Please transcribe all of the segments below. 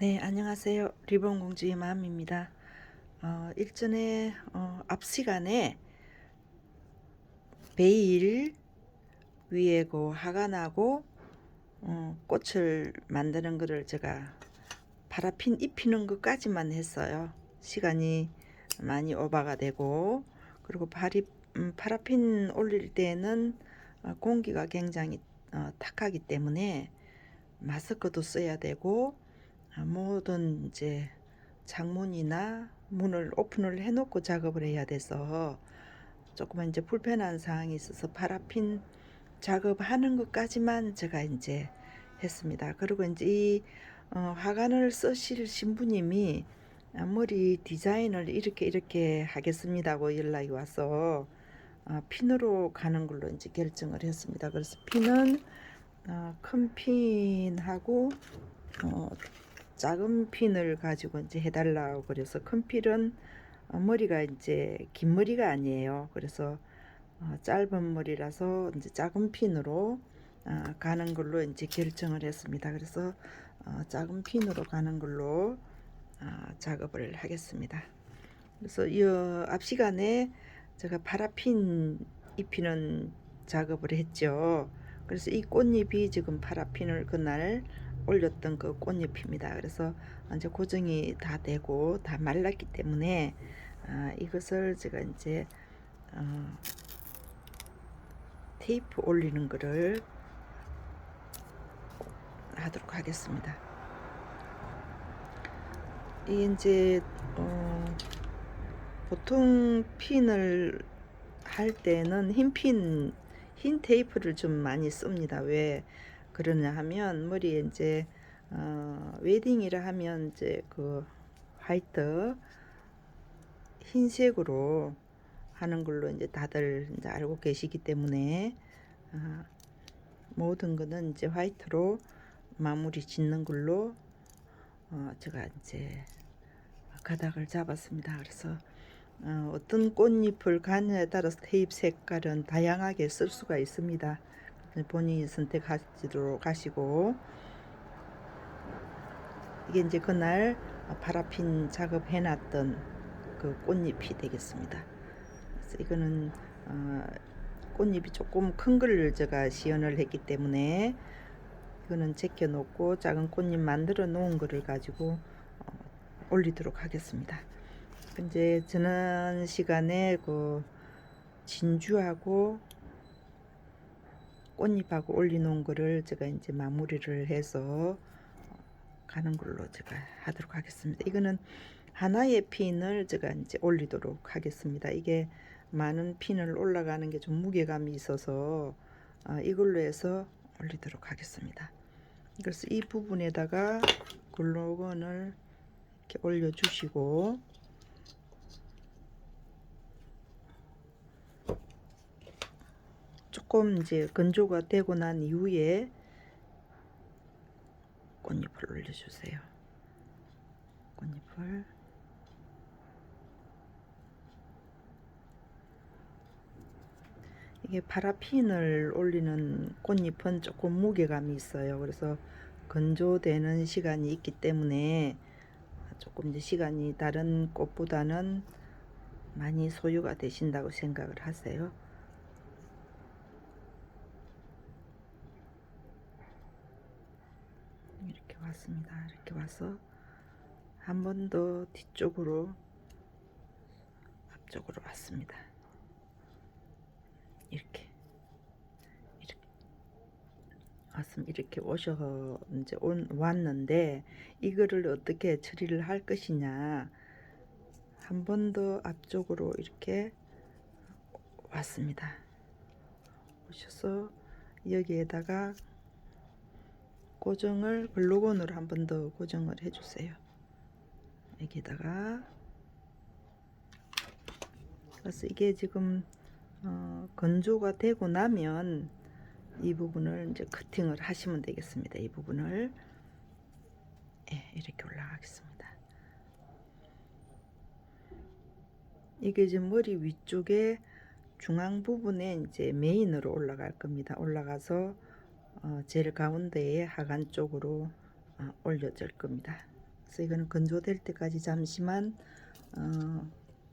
네, 안녕하세요. 리본 공주의 마음입니다. 어, 일전에 어, 앞 시간에 베일 위에 그 화관하고 어, 꽃을 만드는 거를 제가 파라핀 입히는 것까지만 했어요. 시간이 많이 오바가 되고 그리고 파리, 음, 파라핀 올릴 때는 어, 공기가 굉장히 어, 탁하기 때문에 마스크도 써야 되고 아, 모든 이제 창문이나 문을 오픈을 해놓고 작업을 해야 돼서 조금 이제 불편한 상황이 있어서 파라핀 작업하는 것까지만 제가 이제 했습니다. 그리고 이제 이 어, 화관을 쓰실 신부님이 아, 머리 디자인을 이렇게 이렇게 하겠습니다고 연락이 와서 어, 핀으로 가는 걸로 이제 결정을 했습니다. 그래서 핀은 어, 큰 핀하고 어, 작은 핀을 가지고 이제 해달라고 그래서 큰 핀은 어, 머리가 이제 긴 머리가 아니에요. 그래서 어, 짧은 머리라서 이제 작은 핀으로 어, 가는 걸로 이제 결정을 했습니다. 그래서 어, 작은 핀으로 가는 걸로 어, 작업을 하겠습니다. 그래서 이 어, 앞 시간에 제가 파라핀 입히는 작업을 했죠. 그래서 이 꽃잎이 지금 파라핀을 그날 올렸던 그 꽃잎입니다. 그래서 이제 고정이 다 되고 다 말랐기 때문에 아, 이것을 제가 이제 어, 테이프 올리는 거를 하도록 하겠습니다. 이 이제 어, 보통 핀을 할 때는 흰 핀, 흰 테이프를 좀 많이 씁니다. 왜 그러냐 하면 머리에 이제 어, 웨딩이라 하면 이제 그 화이트 흰색으로 하는 걸로 이제 다들 이제 알고 계시기 때문에 어, 모든 거는 이제 화이트로 마무리 짓는 걸로 어, 제가 이제 가닥을 잡았습니다. 그래서 어, 어떤 꽃잎을 가느냐에 따라서 테이프 색깔은 다양하게 쓸 수가 있습니다. 본인이 선택하시도록 하시고 이게 이제 그날 파라핀 작업 해 놨던 그 꽃잎이 되겠습니다. 그래서 이거는 어, 꽃잎이 조금 큰 거를 제가 시연을 했기 때문에 이거는 제껴 놓고 작은 꽃잎 만들어 놓은 거를 가지고 어, 올리도록 하겠습니다. 이제 지난 시간에 그 진주하고 꽃잎하고 올려놓은 거를 제가 이제 마무리를 해서 가는 걸로 제가 하도록 하겠습니다. 이거는 하나의 핀을 제가 이제 올리도록 하겠습니다. 이게 많은 핀을 올라가는 게 좀 무게감이 있어서 어, 이걸로 해서 올리도록 하겠습니다. 그래서 이 부분에다가 글로건을 이렇게 올려주시고 조금 이제 건조가 되고 난 이후에 꽃잎을 올려주세요. 꽃잎을 이게 파라핀을 올리는 꽃잎은 조금 무게감이 있어요. 그래서 건조되는 시간이 있기 때문에 조금 이제 시간이 다른 꽃보다는 많이 소요가 되신다고 생각을 하세요. 이렇게 왔습니다. 이렇게 와서 한 번 더 뒤쪽으로 앞쪽으로 왔습니다. 이렇게 이렇게 왔으면 이렇게 오셔 이제 온 왔는데 이거를 어떻게 처리를 할 것이냐 한 번 더 앞쪽으로 이렇게 왔습니다. 오셔서 여기에다가 고정을 글루건으로 한 번 더 고정을 해주세요. 여기다가 그래서 이게 지금 어, 건조가 되고 나면 이 부분을 이제 커팅을 하시면 되겠습니다. 이 부분을 예, 이렇게 올라가겠습니다. 이게 지금 머리 위쪽에 중앙 부분에 이제 메인으로 올라갈 겁니다. 올라가서 어, 제일 가운데에 하관 쪽으로 어, 올려질 겁니다. 그래서 이거는 건조될 때까지 잠시만 어,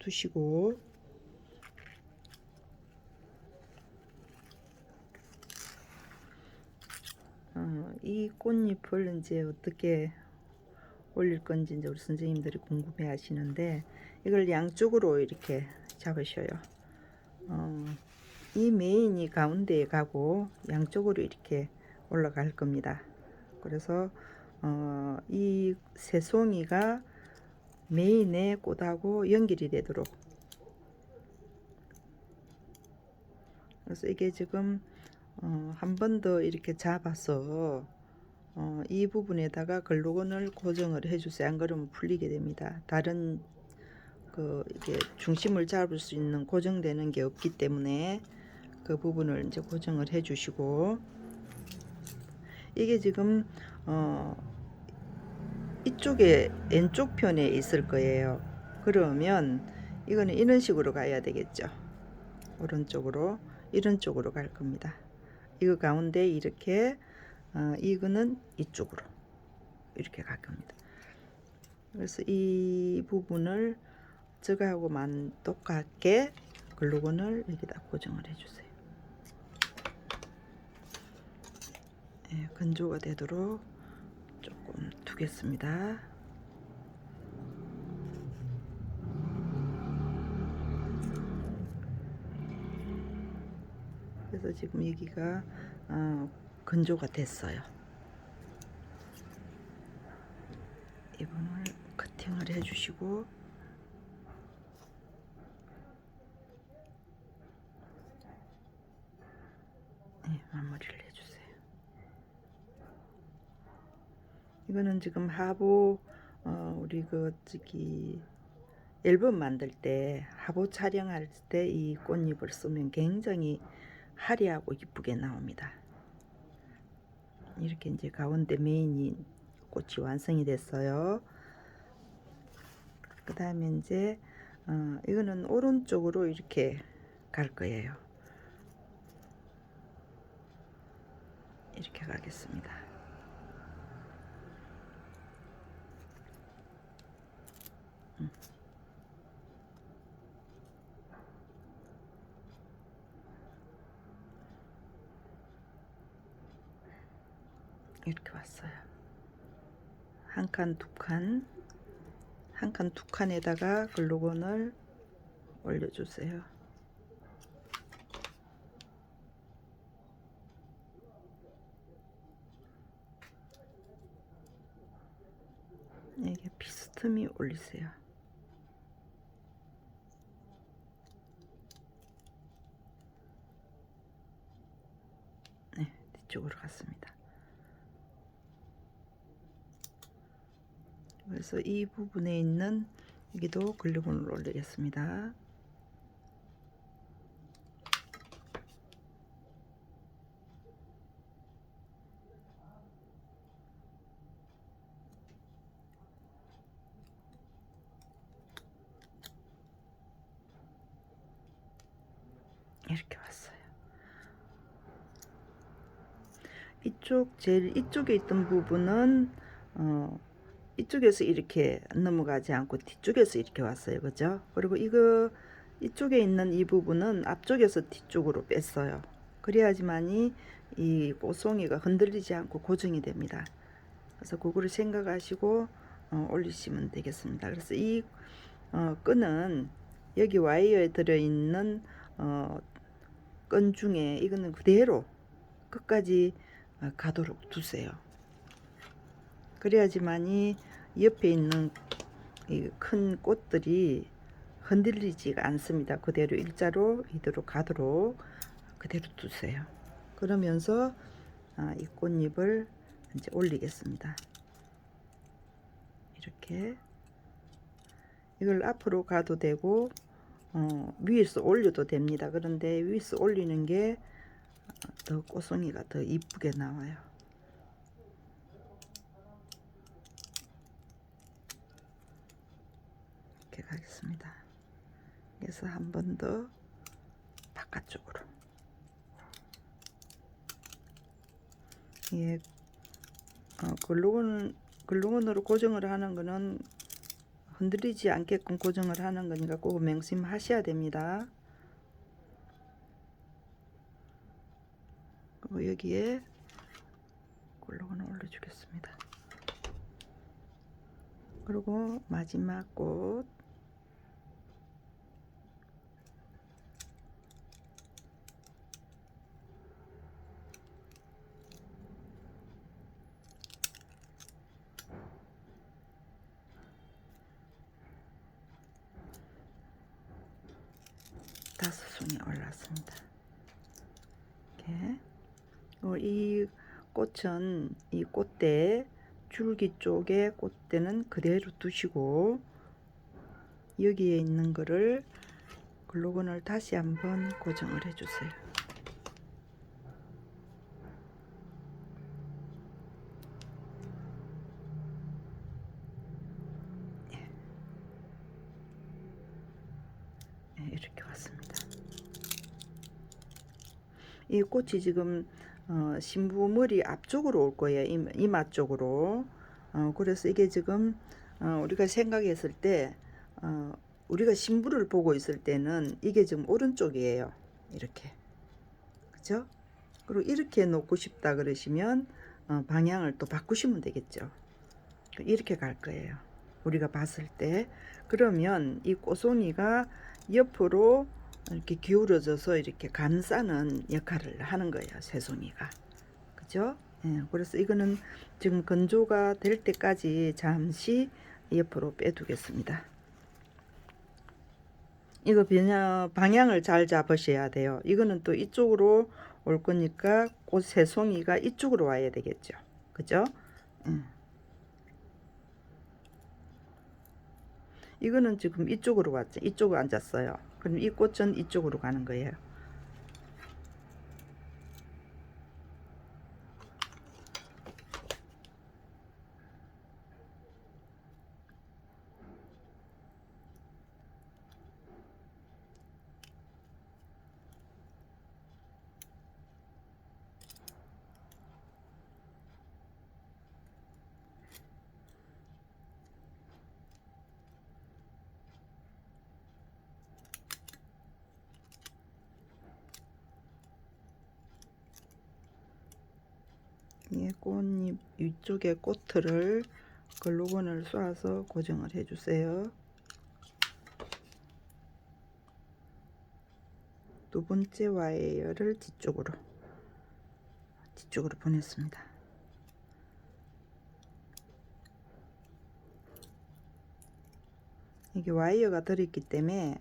두시고 어, 이 꽃잎을 이제 어떻게 올릴 건지 이제 우리 선생님들이 궁금해 하시는데 이걸 양쪽으로 이렇게 잡으셔요. 어, 이 메인이 가운데에 가고 양쪽으로 이렇게 올라갈 겁니다. 그래서 어, 이 새송이가 메인의 꽃하고 연결이 되도록 그래서 이게 지금 어, 한 번 더 이렇게 잡아서 어, 이 부분에다가 글루건을 고정을 해주세요. 안 그러면 풀리게 됩니다. 다른 그 이게 중심을 잡을 수 있는 고정되는 게 없기 때문에 그 부분을 이제 고정을 해주시고 이게 지금 어, 이쪽에 왼쪽 편에 있을 거예요. 그러면 이거는 이런 식으로 가야 되겠죠. 오른쪽으로 이런 쪽으로 갈 겁니다. 이거 가운데 이렇게 어, 이거는 이쪽으로 이렇게 갈 겁니다. 그래서 이 부분을 저거하고만 똑같게 글루건을 여기다 고정을 해주세요. 예, 건조가 되도록 조금 두겠습니다. 그래서 지금 여기가 어, 건조가 됐어요. 이 부분을 커팅을 해주시고 네, 마무리를 해주세요. 이거는 지금 하보 어, 우리 그 저기 앨범 만들 때 하보 촬영할 때 이 꽃잎을 쓰면 굉장히 화려하고 이쁘게 나옵니다. 이렇게 이제 가운데 메인이 꽃이 완성이 됐어요. 그 다음에 이제 어, 이거는 오른쪽으로 이렇게 갈 거예요. 이렇게 가겠습니다. 이렇게 왔어요. 한 칸, 두 칸, 한 칸, 두 칸에다가 글루건을 올려주세요. 이게 비스듬히 올리세요. 네, 뒤쪽으로 갔습니다. 그래서 이 부분에 있는 여기도 글루건을 올리겠습니다. 이렇게 왔어요. 이쪽 제일 이쪽에 있던 부분은 어, 이쪽에서 이렇게 넘어가지 않고 뒤쪽에서 이렇게 왔어요. 그죠? 그리고 이거 이쪽에 있는 이 부분은 앞쪽에서 뒤쪽으로 뺐어요. 그래야지만이 이 꽃송이가 흔들리지 않고 고정이 됩니다. 그래서 그거를 생각하시고 어, 올리시면 되겠습니다. 그래서 이 어, 끈은 여기 와이어에 들어있는 어, 끈 중에 이거는 그대로 끝까지 어, 가도록 두세요. 그래야지만이 옆에 있는 이 큰 꽃들이 흔들리지가 않습니다. 그대로 일자로 이대로 가도록 그대로 두세요. 그러면서 아, 이 꽃잎을 이제 올리겠습니다. 이렇게 이걸 앞으로 가도 되고 어, 위에서 올려도 됩니다. 그런데 위에서 올리는 게 더 꽃송이가 더 이쁘게 나와요. 이렇게 가겠습니다. 그래서 한 번 더 바깥쪽으로. 예, 어, 글루건 글루건으로 고정을 하는 거는 흔들리지 않게끔 고정을 하는 거니까 꼭 명심하셔야 됩니다. 그리고 여기에 글루건을 올려주겠습니다. 그리고 마지막 꽃 다섯 송이 올랐습니다. 이렇게 어, 이 꽃은 이 꽃대 줄기 쪽에 꽃대는 그대로 두시고 여기에 있는 거를 글루건을 다시 한번 고정을 해주세요. 예, 이렇게 왔습니다. 이 꽃이 지금 어, 신부 머리 앞쪽으로 올 거예요. 이- 이마 쪽으로. 어, 그래서 이게 지금 어, 우리가 생각했을 때 어, 우리가 신부를 보고 있을 때는 이게 지금 오른쪽이에요. 이렇게. 그죠? 그리고 이렇게 놓고 싶다 그러시면 어, 방향을 또 바꾸시면 되겠죠. 이렇게 갈 거예요. 우리가 봤을 때. 그러면 이 꽃송이가 옆으로 이렇게 기울어져서 이렇게 감싸는 역할을 하는 거예요. 새송이가. 그죠? 예, 그래서 이거는 지금 건조가 될 때까지 잠시 옆으로 빼두겠습니다. 이거 변화, 방향을 잘 잡으셔야 돼요. 이거는 또 이쪽으로 올 거니까 꽃 새송이가 이쪽으로 와야 되겠죠. 그죠? 음. 이거는 지금 이쪽으로 왔죠. 이쪽으로 앉았어요. 그럼 이 꽃은 이쪽으로 가는 거예요. 이 꽃잎 위쪽에 꽃틀을 글루건을 쏴서 고정을 해주세요. 두 번째 와이어를 뒤쪽으로 뒤쪽으로 보냈습니다. 이게 와이어가 들어있기 때문에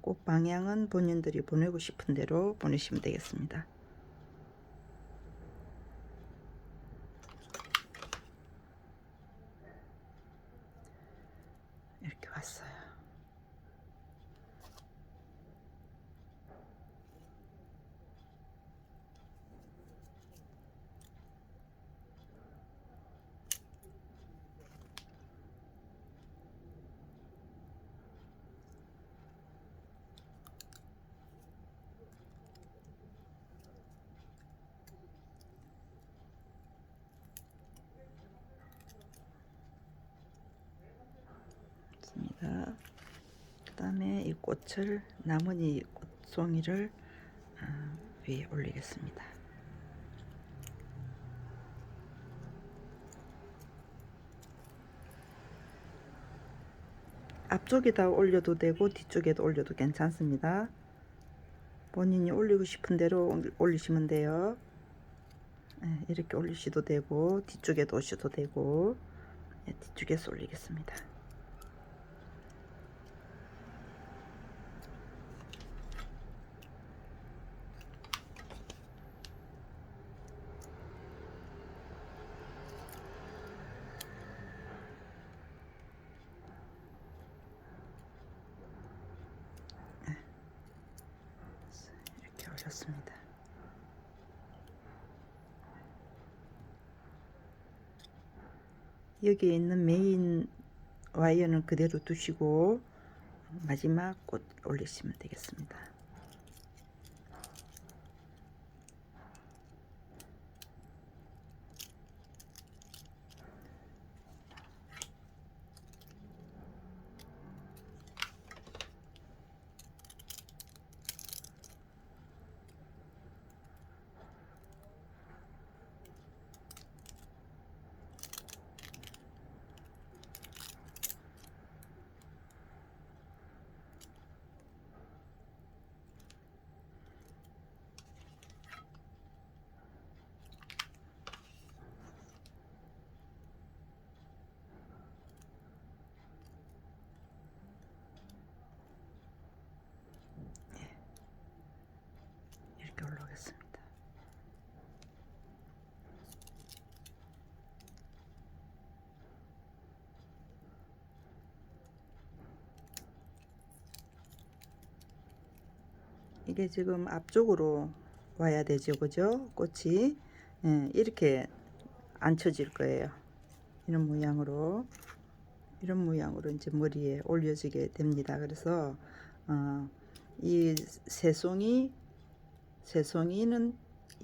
꽃 방향은 본인들이 보내고 싶은 대로 보내시면 되겠습니다. 이렇게 왔어요. 있습니다. 그 다음에 이 꽃을 나머지 꽃송이를 아, 위에 올리겠습니다. 앞쪽에다 올려도 되고 뒤쪽에도 올려도 괜찮습니다. 본인이 올리고 싶은 대로 올- 올리시면 돼요. 예, 이렇게 올리셔도 되고 뒤쪽에도 오셔도 되고 예, 뒤쪽에서 올리겠습니다. 이렇게 올렸습니다. 여기에 있는 메인 와이어는 그대로 두시고 마지막 꽃 올리시면 되겠습니다. 이게 지금 앞쪽으로 와야 되죠, 그죠? 꽃이 예, 이렇게 앉혀질 거예요. 이런 모양으로 이런 모양으로 이제 머리에 올려지게 됩니다. 그래서 어, 이 새송이 새송이는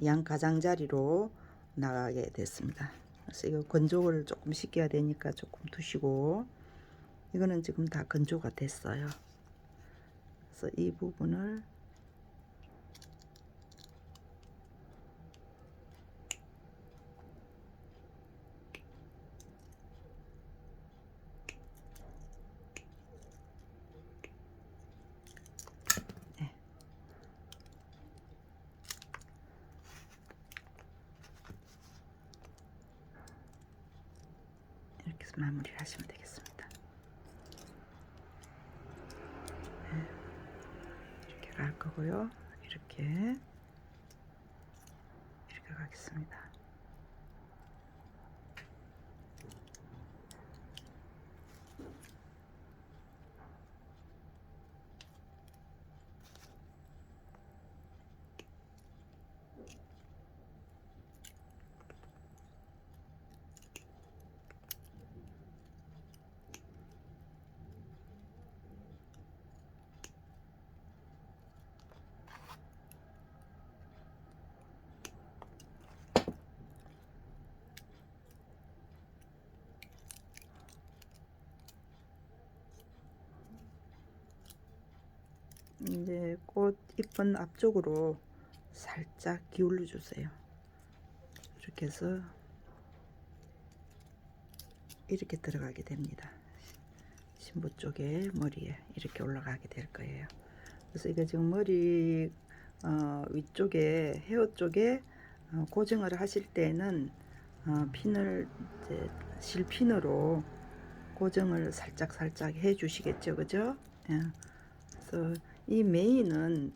양 가장자리로 나가게 됐습니다. 그래서 이거 건조를 조금 시켜야 되니까 조금 두시고 이거는 지금 다 건조가 됐어요. 그래서 이 부분을 마무리를 하시면 되겠습니다. 네. 이렇게 갈 거고요. 이렇게 가겠습니다. 이제 꽃 잎은 앞쪽으로 살짝 기울여 주세요. 이렇게 해서 이렇게 들어가게 됩니다. 신부 쪽에 머리에 이렇게 올라가게 될 거예요. 그래서 이거 지금 머리 어, 위쪽에 헤어 쪽에 어, 고정을 하실 때는 어, 핀을 이제 실핀으로 고정을 살짝 살짝 해 주시겠죠, 그죠? 예. 그래서 이 메인은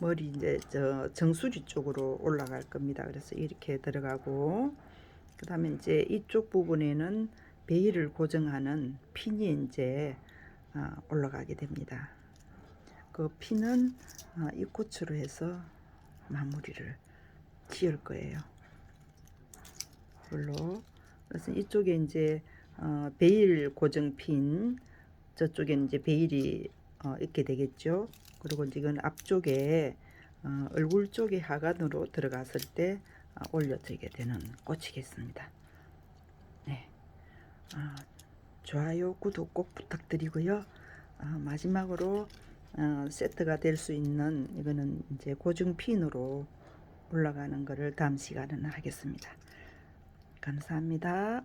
머리 이제 저 정수리 쪽으로 올라갈 겁니다. 그래서 이렇게 들어가고 그 다음에 이제 이쪽 부분에는 베일을 고정하는 핀이 이제 어, 올라가게 됩니다. 그 핀은 어, 이 꽃으로 해서 마무리를 지을 거예요. 이걸로 그래서 이쪽에 이제 어, 베일 고정 핀 저쪽에 이제 베일이 어, 있게 되겠죠. 그리고 지금 앞쪽에 어, 얼굴 쪽에 하관으로 들어갔을 때 어, 올려지게 되는 꽃이겠습니다. 네, 아, 좋아요, 구독 꼭 부탁드리고요. 아, 마지막으로 어, 세트가 될 수 있는 이거는 이제 고정 핀으로 올라가는 거를 다음 시간에는 하겠습니다. 감사합니다.